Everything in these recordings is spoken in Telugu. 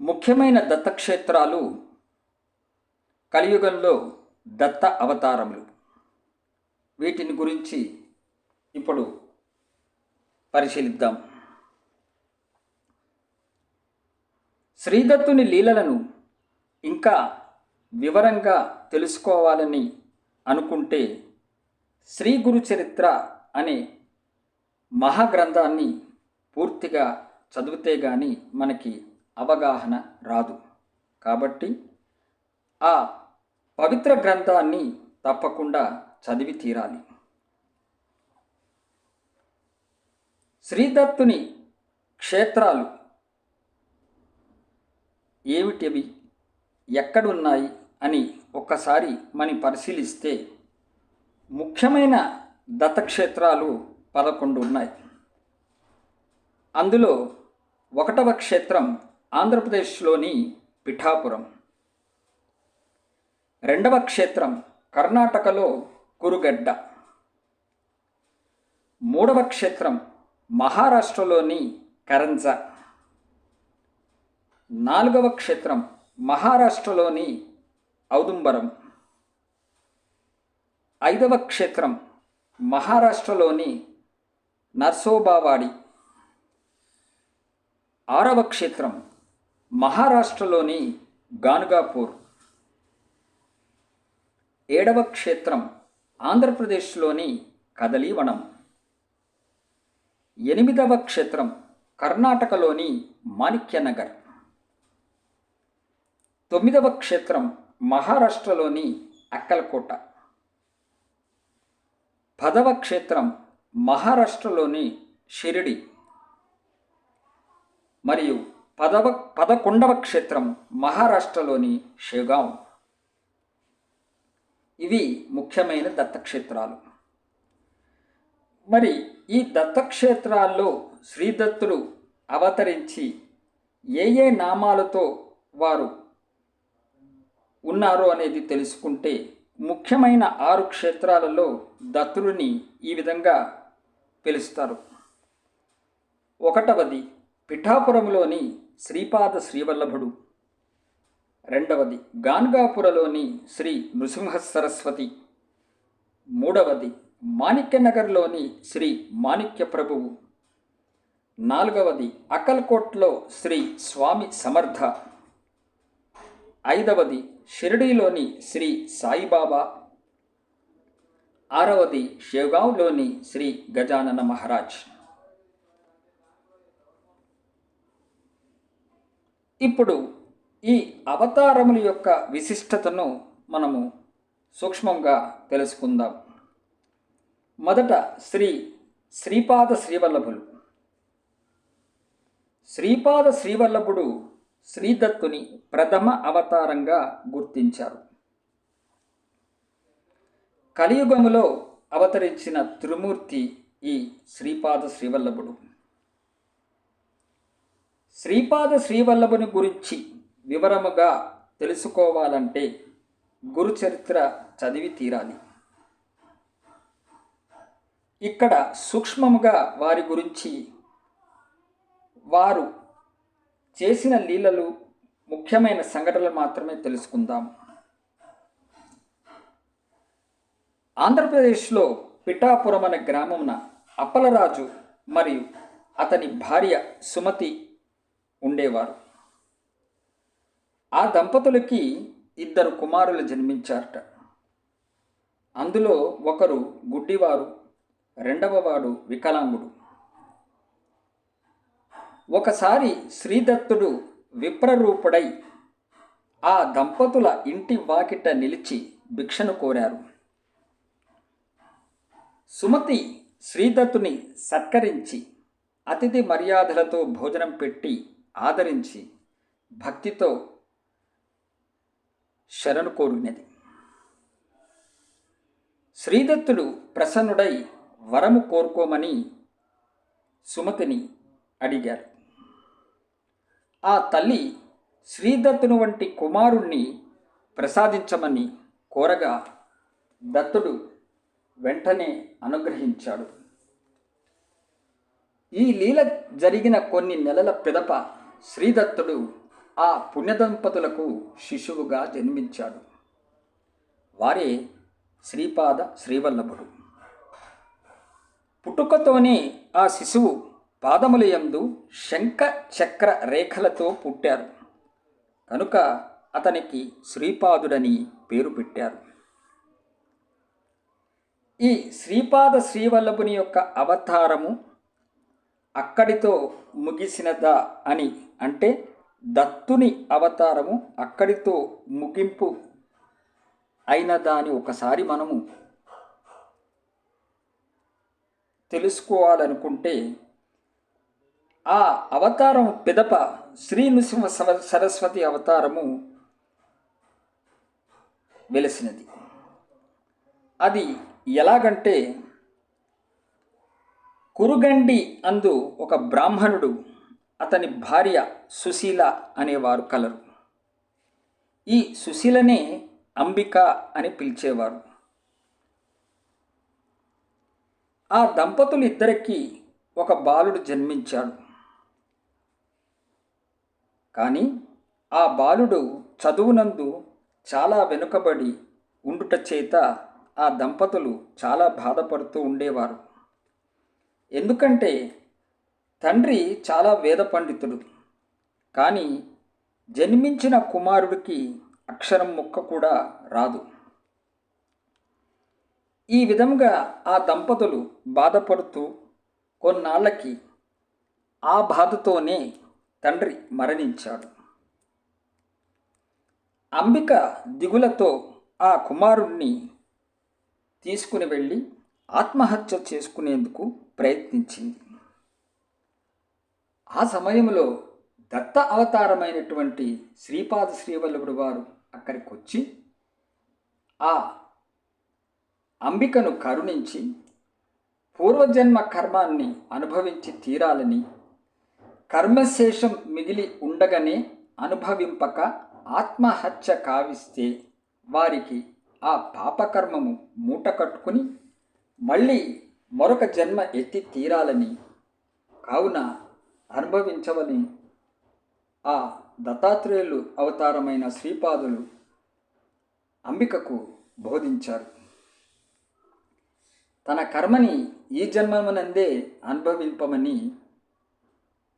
ముఖ్యమైన దత్తక్షేత్రాలు కలియుగంలో దత్త అవతారములు. వీటిని గురించి ఇప్పుడు పరిశీలిద్దాం. శ్రీదత్తుని లీలలను ఇంకా వివరంగా తెలుసుకోవాలని అనుకుంటే శ్రీ గురు చరిత్ర అనే మహాగ్రంథాన్ని పూర్తిగా చదివితే గాని మనకి అవగాహన రాదు. కాబట్టి ఆ పవిత్ర గ్రంథాన్ని తప్పకుండా చదివి తీరాలి. శ్రీదత్తుని క్షేత్రాలు ఏమిటివి? ఎక్కడున్నాయి? అని ఒక్కసారి మనం పరిశీలిస్తే ముఖ్యమైన దత్తక్షేత్రాలు పదకొండు ఉన్నాయి. అందులో ఒకటవ క్షేత్రం ఆంధ్రప్రదేశ్లోని పిఠాపురం. రెండవ క్షేత్రం కర్ణాటకలో కురుగడ్డ. మూడవ క్షేత్రం మహారాష్ట్రలోని కరంజ. నాలుగవ క్షేత్రం మహారాష్ట్రలోని ఔదుంబరం. ఐదవ క్షేత్రం మహారాష్ట్రలోని నర్సోబావాడి. ఆరవ క్షేత్రం మహారాష్ట్రలోని గానుగాపూర్ ఏడవ క్షేత్రం ఆంధ్రప్రదేశ్లోని కదలీవనం. ఎనిమిదవ క్షేత్రం కర్ణాటకలోని మాణిక్యనగర్. తొమ్మిదవ క్షేత్రం మహారాష్ట్రలోని అక్కలకోట. పదవ క్షేత్రం మహారాష్ట్రలోని షిరిడి. మరియు పదవ పదకొండవ క్షేత్రం మహారాష్ట్రలోని షేగాం ఇవి ముఖ్యమైన దత్తక్షేత్రాలు. మరి ఈ దత్తక్షేత్రాల్లో శ్రీదత్తులు అవతరించి ఏ ఏ నామాలతో వారు ఉన్నారో అనేది తెలుసుకుంటే ముఖ్యమైన ఆరు క్షేత్రాలలో దత్తుడిని ఈ విధంగా పిలుస్తారు. ఒకటవది పిఠాపురంలోని శ్రీపాద శ్రీవల్లభుడు. రెండవది గాన్గాపురలోని శ్రీ నృసింహ సరస్వతి మూడవది మాణిక్యనగర్లోని శ్రీ మాణిక్య ప్రభువు నాలుగవది అకల్కోట్లో శ్రీ స్వామి సమర్థ. ఐదవది షిరిడీలోని శ్రీ సాయిబాబా. ఆరవది షేగావ్లోని శ్రీ గజానన మహారాజ్. ఇప్పుడు ఈ అవతారముల యొక్క విశిష్టతను మనము సూక్ష్మంగా తెలుసుకుందాం. మొదట శ్రీ శ్రీపాద శ్రీవల్లభులు. శ్రీపాద శ్రీవల్లభుడు శ్రీదత్తుని ప్రథమ అవతారంగా గుర్తించారు. కలియుగములో అవతరించిన త్రిమూర్తి ఈ శ్రీపాద శ్రీవల్లభుడు. శ్రీపాద శ్రీవల్లభుని గురించి వివరముగా తెలుసుకోవాలంటే గురు చరిత్ర చదివి తీరాలి. ఇక్కడ సూక్ష్మముగా వారి గురించి వారు చేసిన లీలలు ముఖ్యమైన సంఘటనలు మాత్రమే తెలుసుకుందాం. ఆంధ్రప్రదేశ్లో పిఠాపురం అనే గ్రామమున అప్పలరాజు మరియు అతని భార్య సుమతి ఉండేవారు. ఆ దంపతులకి ఇద్దరు కుమారులు జన్మించారట. అందులో ఒకరు గుడ్డివారు రెండవవాడు వికలాంగుడు. ఒకసారి శ్రీదత్తుడు విప్రరూపుడై ఆ దంపతుల ఇంటి వాకిట నిలిచి భిక్షను కోరారు. సుమతి శ్రీదత్తుని సత్కరించి అతిథి మర్యాదలతో భోజనం పెట్టి ఆదరించి భక్తితో శరణు కోరినది. శ్రీదత్తుడు ప్రసన్నుడై వరము కోరుకోమని సుమతిని అడిగారు. ఆ తల్లి శ్రీదత్తుని వంటి కుమారుణ్ణి ప్రసాదించమని కోరగా దత్తుడు వెంటనే అనుగ్రహించాడు. ఈ లీల జరిగిన కొన్ని నెలల పిదప శ్రీదత్తుడు ఆ పుణ్యదంపతులకు శిశువుగా జన్మించాడు. వారే శ్రీపాద శ్రీవల్లభుడు. పుట్టుకతోనే ఆ శిశువు పాదములయందు శంఖ చక్ర రేఖలతో పుట్టారు. కనుక అతనికి శ్రీపాదుడని పేరు పెట్టారు. ఈ శ్రీపాద శ్రీవల్లభుని యొక్క అవతారము అక్కడితో ముగిసినదా అని అంటే దత్తుని అవతారము అక్కడితో ముగింపు అయిన దాని ఒకసారి మనము తెలుసుకోవాలనుకుంటే ఆ అవతారం పిదప శ్రీ నృసింహ సరస్వతి అవతారము వెలిసినది. అది ఎలాగంటే కురుగండి అందు ఒక బ్రాహ్మణుడు అతని భార్య సుశీల అనేవారు కలరు. ఈ సుశీలనే అంబిక అని పిలిచేవారు. ఆ దంపతులు ఇద్దరికి ఒక బాలుడు జన్మించాడు. కానీ ఆ బాలుడు చదువునందు చాలా వెనుకబడి ఉండుట చేత ఆ దంపతులు చాలా బాధపడుతూ ఉండేవారు. ఎందుకంటే తండ్రి చాలా వేద పండితుడు. కానీ జన్మించిన కుమారుడికి అక్షరం ముక్క కూడా రాదు. ఈ విధంగా ఆ దంపతులు బాధపడుతూ కొన్నాళ్ళకి ఆ బాధతోనే తండ్రి మరణించాడు. అంబిక దిగులతో ఆ కుమారుణ్ణి తీసుకుని వెళ్ళి ఆత్మహత్య చేసుకునేందుకు ప్రయత్నించింది. ఆ సమయంలో దత్త అవతారమైనటువంటి శ్రీపాద శ్రీవల్లభుడు వారు అక్కడికి వచ్చి ఆ అంబికను కరుణించి పూర్వజన్మ కర్మాన్ని అనుభవించి తీరాలని కర్మశేషం మిగిలి ఉండగానే అనుభవింపక ఆత్మహత్య కావిస్తే వారికి ఆ పాపకర్మము మూట కట్టుకుని మళ్ళీ మరొక జన్మ ఎత్తి తీరాలని. కావున అనుభవించవని ఆ దత్తాత్రేయులు అవతారమైన శ్రీపాదులు అంబికకు బోధించారు. తన కర్మని ఈ జన్మమునందే అనుభవింపమని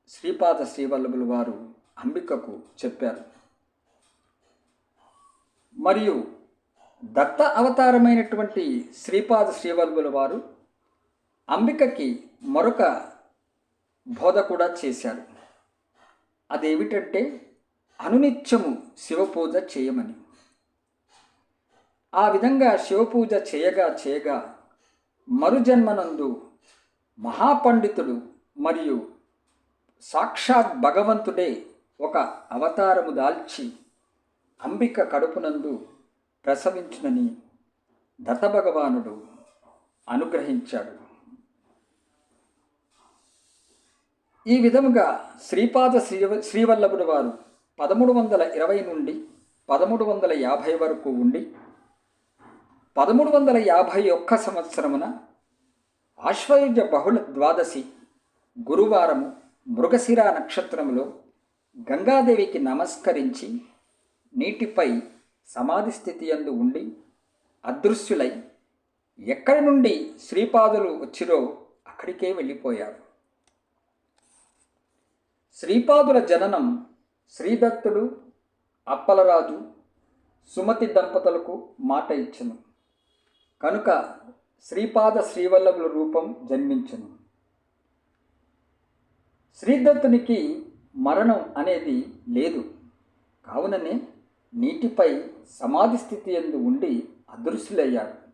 శ్రీపాద శ్రీవల్లభులు వారు అంబికకు చెప్పారు. మరియు దత్త అవతారమైనటువంటి శ్రీపాద శ్రీవల్లభుల వారు అంబికకి మరొక బోధ కూడా చేశారు. అదేమిటంటే అనునిత్యము శివపూజ చేయమని. ఆ విధంగా శివపూజ చేయగా చేయగా మరుజన్మనందు మహాపండితుడు మరియు సాక్షాత్ భగవంతుడే ఒక అవతారము దాల్చి అంబిక కడుపునందు ప్రసవించునని దత్తభగవానుడు అనుగ్రహించాడు. ఈ విధముగా శ్రీపాద శ్రీ శ్రీవల్లభుడు వారు పదమూడు వందల ఇరవై నుండి పదమూడు వందల యాభై వరకు ఉండి పదమూడు వందల యాభై ఒక్క సంవత్సరమున ఆశ్వయుజ బహుళ ద్వాదశి గురువారము మృగశిర నక్షత్రములో గంగాదేవికి నమస్కరించి నీటిపై సమాధి స్థితి యందు ఉండి అదృశ్యులై ఎక్కడి నుండి శ్రీపాదులు వచ్చిరో అక్కడికే వెళ్ళిపోయారు. శ్రీపాదుల జననం శ్రీదత్తుడు అప్పలరాజు సుమతి దంపతులకు మాట ఇచ్చెను. కనుక శ్రీపాద శ్రీవల్లభుల రూపం జన్మించెను. శ్రీదత్తునికి మరణం అనేది లేదు. కావుననే నీటిపై సమాధి స్థితి ఎందు ఉండి అదృశ్యులయ్యాడు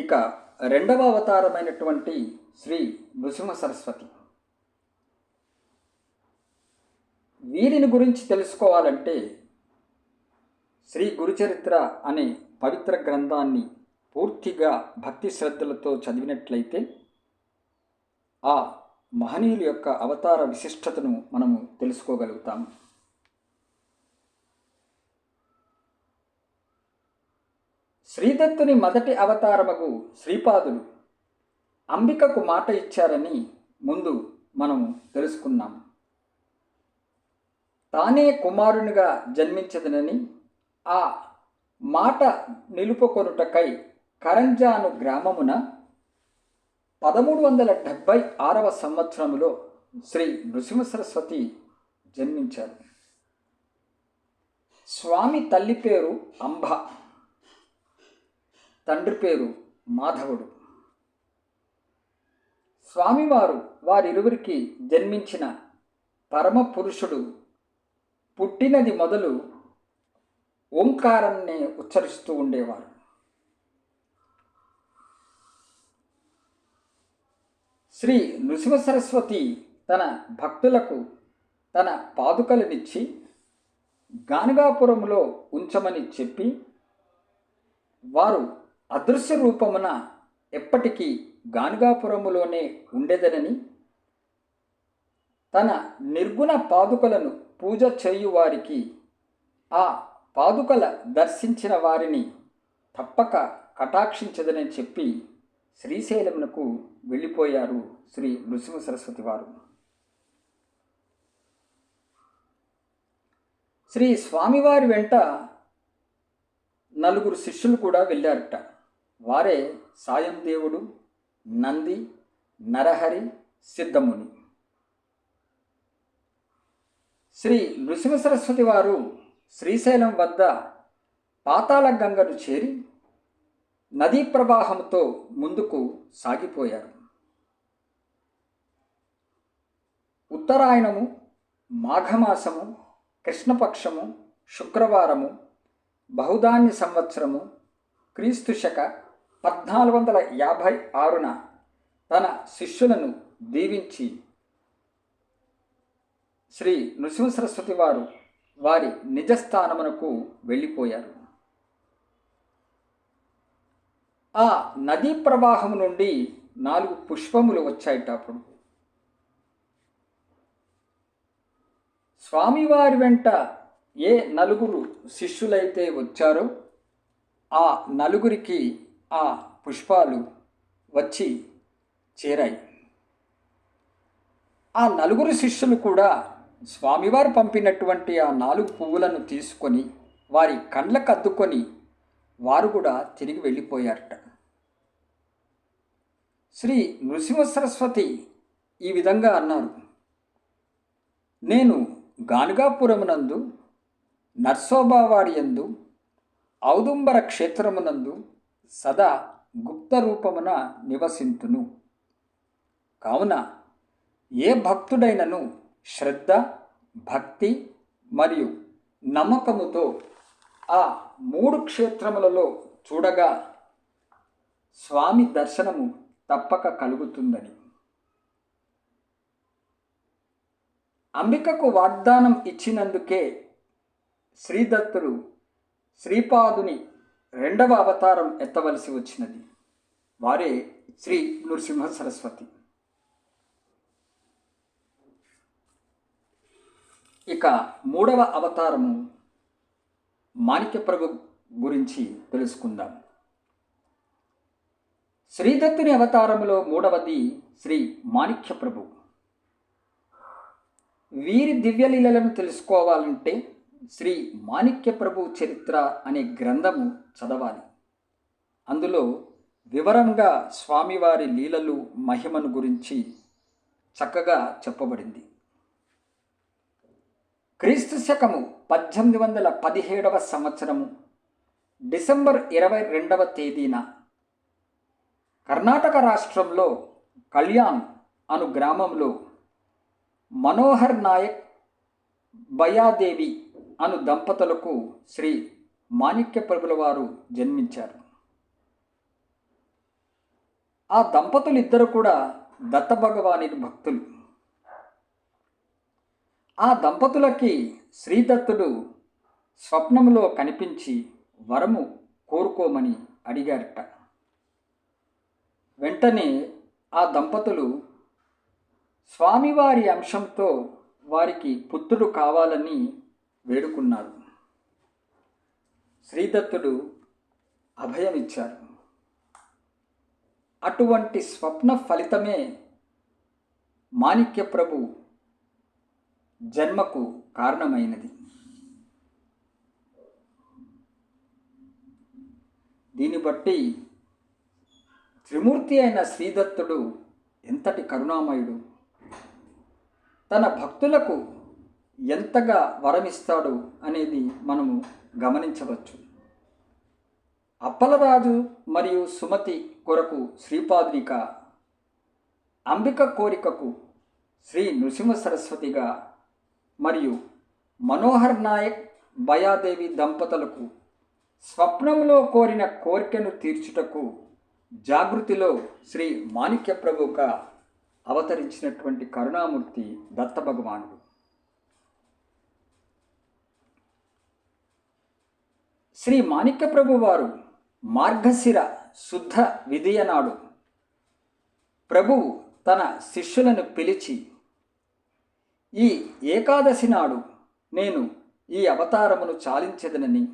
ఇక రెండవ అవతారమైనటువంటి శ్రీ నృసింహ సరస్వతి. వీరిని గురించి తెలుసుకోవాలంటే శ్రీ గురుచరిత్ర అనే పవిత్ర గ్రంథాన్ని పూర్తిగా భక్తి శ్రద్ధలతో చదివినట్లయితే ఆ మహనీయుల యొక్క అవతార విశిష్టతను మనము తెలుసుకోగలుగుతాము శ్రీదత్తుని మొదటి అవతారమగు శ్రీపాదులు అంబికకు మాట ఇచ్చారని ముందు మనం తెలుసుకున్నాం. తానే కుమారునిగా జన్మించదనని ఆ మాట నిలుపుకొనుటకై కరంజాను గ్రామమున పదమూడు వందల డెబ్భై ఆరవ సంవత్సరములో శ్రీ నృసింహ సరస్వతి జన్మించారు. స్వామి తల్లి పేరు అంబ తండ్రి పేరు మాధవుడు. స్వామివారు వారిరువురికి జన్మించిన పరమ పురుషుడు పుట్టినది మొదలు ఓంకారాన్నే ఉచ్చరిస్తూ ఉండేవారు. శ్రీ నృసింహ సరస్వతి తన భక్తులకు తన పాదుకలనిచ్చి గానగాపురంలో ఉంచమని చెప్పి వారు అదృశ్య రూపమున ఎప్పటికీ గానుగాపురములోనే ఉండేదనని తన నిర్గుణ పాదుకలను పూజ చేయువారికి ఆ పాదుకల దర్శించిన వారిని తప్పక కటాక్షించదని చెప్పి శ్రీశైలమునకు వెళ్ళిపోయారు శ్రీ నృసింహ సరస్వతి వారు. శ్రీ స్వామివారి వెంట నలుగురు శిష్యులు కూడా వెళ్ళారట. వారే సాయం దేవుడు నంది నరహరి సిద్ధముని. శ్రీ నృసింహ సరస్వతి వారు శ్రీశైలం వద్ద పాతాళ గంగను చేరి నదీ ప్రవాహంతో ముందుకు సాగిపోయారు. ఉత్తరాయణము మాఘమాసము కృష్ణపక్షము శుక్రవారము బహుధాన్య సంవత్సరము క్రీస్తు శక పద్నాలుగు వందల యాభై ఆరున తన శిష్యులను దీవించి శ్రీ నృసింహ సరస్వతి వారు వారి నిజస్థానమునకు వెళ్ళిపోయారు. ఆ నదీ ప్రవాహం నుండి నాలుగు పుష్పములు వచ్చాయిట అప్పుడు స్వామివారి వెంట ఏ నలుగురు శిష్యులైతే వచ్చారో ఆ నలుగురికి ఆ పుష్పాలు వచ్చి చేరాయి. ఆ నలుగురు శిష్యులు కూడా స్వామివారు పంపినటువంటి ఆ నాలుగు పువ్వులను తీసుకొని వారి కండ్లకు అద్దుకొని వారు కూడా తిరిగి వెళ్ళిపోయారట. శ్రీ నృసింహ సరస్వతి ఈ విధంగా అన్నారు నేను గానుగాపురమునందు నర్సోబావాడి యందు ఔదుంబర క్షేత్రమునందు సదా గుప్త రూపమున నివసింతును. కావున ఏ భక్తుడైనను శ్రద్ధ భక్తి మరియు నమ్మకముతో ఆ మూడు క్షేత్రములలో చూడగా స్వామి దర్శనము తప్పక కలుగుతుందని. అంబికకు వాగ్దానం ఇచ్చినందుకే శ్రీదత్తుడు శ్రీపాదుని రెండవ అవతారం ఎత్తవలసి వచ్చినది. వారే శ్రీ నృసింహ సరస్వతి. ఇక మూడవ అవతారము మాణిక్య ప్రభు గురించి తెలుసుకుందాం. శ్రీదత్తుని అవతారములో మూడవది శ్రీ మాణిక్య ప్రభు. వీరి దివ్యలీలలను తెలుసుకోవాలంటే శ్రీ మాణిక్య ప్రభు చరిత్ర అనే గ్రంథము చదవాలి. అందులో వివరంగా స్వామివారి లీలలు మహిమను గురించి చక్కగా చెప్పబడింది. క్రీస్తు శకము పద్దెనిమిది వందల పదిహేడవ సంవత్సరము డిసెంబర్ ఇరవై రెండవ తేదీన కర్ణాటక రాష్ట్రంలో కళ్యాణ్ అను గ్రామంలో మనోహర్ నాయక్ బయాదేవి అను దంపతులకు శ్రీ మాణిక్య ప్రభుల వారు జన్మించారు. ఆ దంపతులు ఇద్దరు కూడా దత్తభగవాని భక్తులు. ఆ దంపతులకి శ్రీదత్తుడు స్వప్నంలో కనిపించి వరము కోరుకోమని అడిగారట. వెంటనే ఆ దంపతులు స్వామివారి అంశంతో వారికి పుత్రుడు కావాలని వేడుకున్నారు. శ్రీదత్తుడు అభయమిచ్చారు. అటువంటి స్వప్న ఫలితమే మాణిక్య ప్రభు జన్మకు కారణమైనది. దీన్ని బట్టి త్రిమూర్తి అయిన శ్రీదత్తుడు ఎంతటి కరుణామయుడు. తన భక్తులకు ఎంతగా వరమిస్తాడు అనేది మనము గమనించవచ్చు. అప్పలరాజు మరియు సుమతి కొరకు శ్రీపాద్రిక అంబిక కోరికకు శ్రీ నృసింహ సరస్వతిగా మరియు మనోహర్ నాయక్ బయాదేవి దంపతులకు స్వప్నంలో కోరిన కోరికను తీర్చుటకు జాగృతిలో శ్రీ మాణిక్య ప్రభుగా అవతరించినటువంటి కరుణామూర్తి దత్త భగవానుడు శ్రీ మాణిక్య వారు మార్గశిర శుద్ధ విధియనాడు ప్రభువు తన శిష్యులను పిలిచి ఈ ఏకాదశి నాడు నేను ఈ అవతారమును చాలించదనని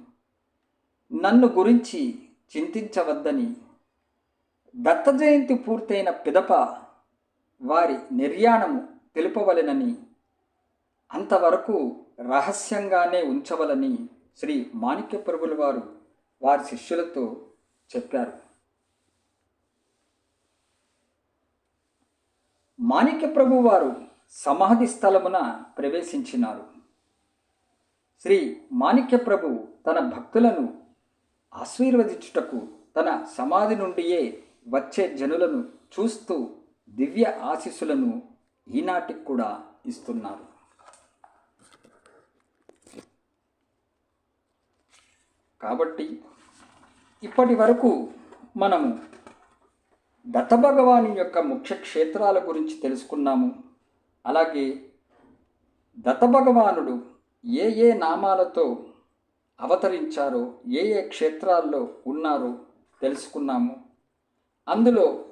నన్ను గురించి చింతించవద్దని దత్త జయంతి పూర్తయిన పిదప వారి నిర్యాణము తెలుపవలెనని అంతవరకు రహస్యంగానే ఉంచవలని శ్రీ మాణిక్య ప్రభుల వారు వారి శిష్యులతో చెప్పారు. మాణిక్య ప్రభు వారు సమాధి స్థలమున ప్రవేశించినారు. శ్రీ మాణిక్య ప్రభు తన భక్తులను ఆశీర్వదించుటకు తన సమాధి నుండియే వచ్చే జనులను చూస్తూ దివ్య ఆశీస్సులను ఈనాటికి కూడా ఇస్తున్నారు. కాబట్టి ఇప్పటి వరకు మనము దత్తభగవాని యొక్క ముఖ్య క్షేత్రాల గురించి తెలుసుకున్నాము. అలాగే దత్తభగవానుడు ఏ ఏ నామాలతో అవతరించారో ఏ ఏ క్షేత్రాల్లో ఉన్నారో తెలుసుకున్నాము. అందులో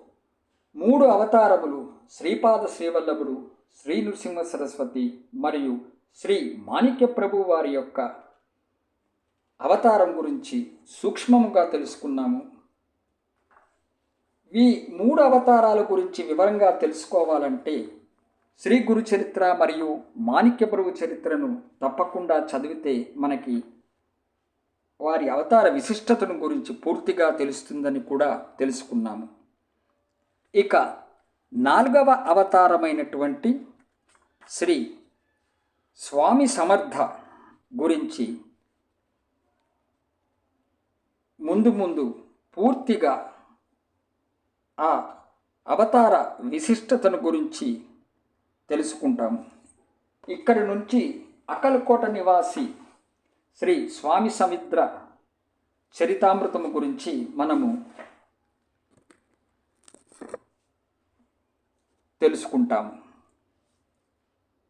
మూడు అవతారములు శ్రీపాద శ్రీవల్లభుడు శ్రీ నృసింహ సరస్వతి మరియు శ్రీ మాణిక్య ప్రభు వారి యొక్క అవతారం గురించి సూక్ష్మముగా తెలుసుకున్నాము. ఈ మూడు అవతారాల గురించి వివరంగా తెలుసుకోవాలంటే శ్రీ గురు చరిత్ర మరియు మాణిక్య ప్రభు చరిత్రను తప్పకుండా చదివితే మనకి వారి అవతార విశిష్టతను గురించి పూర్తిగా తెలుస్తుందని కూడా తెలుసుకున్నాము. ఇక నాలుగవ అవతారమైనటువంటి శ్రీ స్వామి సమర్థ గురించి ముందు ముందు పూర్తిగా ఆ అవతార విశిష్టతను గురించి తెలుసుకుంటాము ఇక్కడి నుంచి అకల్కోట నివాసి శ్రీ స్వామి సమిద్ర చరితామృతము గురించి మనము తెలుసుకుంటాము.